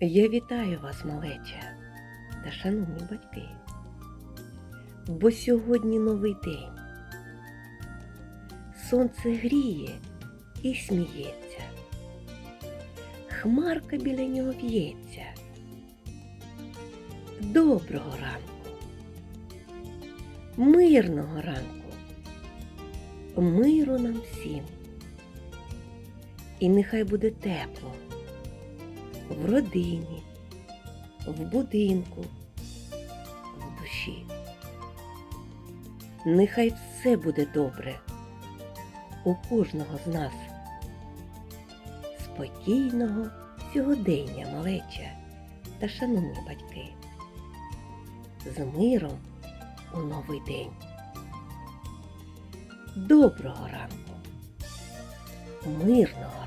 Я вітаю вас, малеча та шановні батьки. Бо сьогодні новий день. Сонце гріє і сміється. Хмарка біля нього в'ється. Доброго ранку. Мирного ранку. Миру нам всім. І нехай буде тепло в родині, в будинку, в душі. Нехай все буде добре у кожного з нас. Спокійного сьогодення, малеча та шановні батьки. З миром у новий день. Доброго ранку, мирного.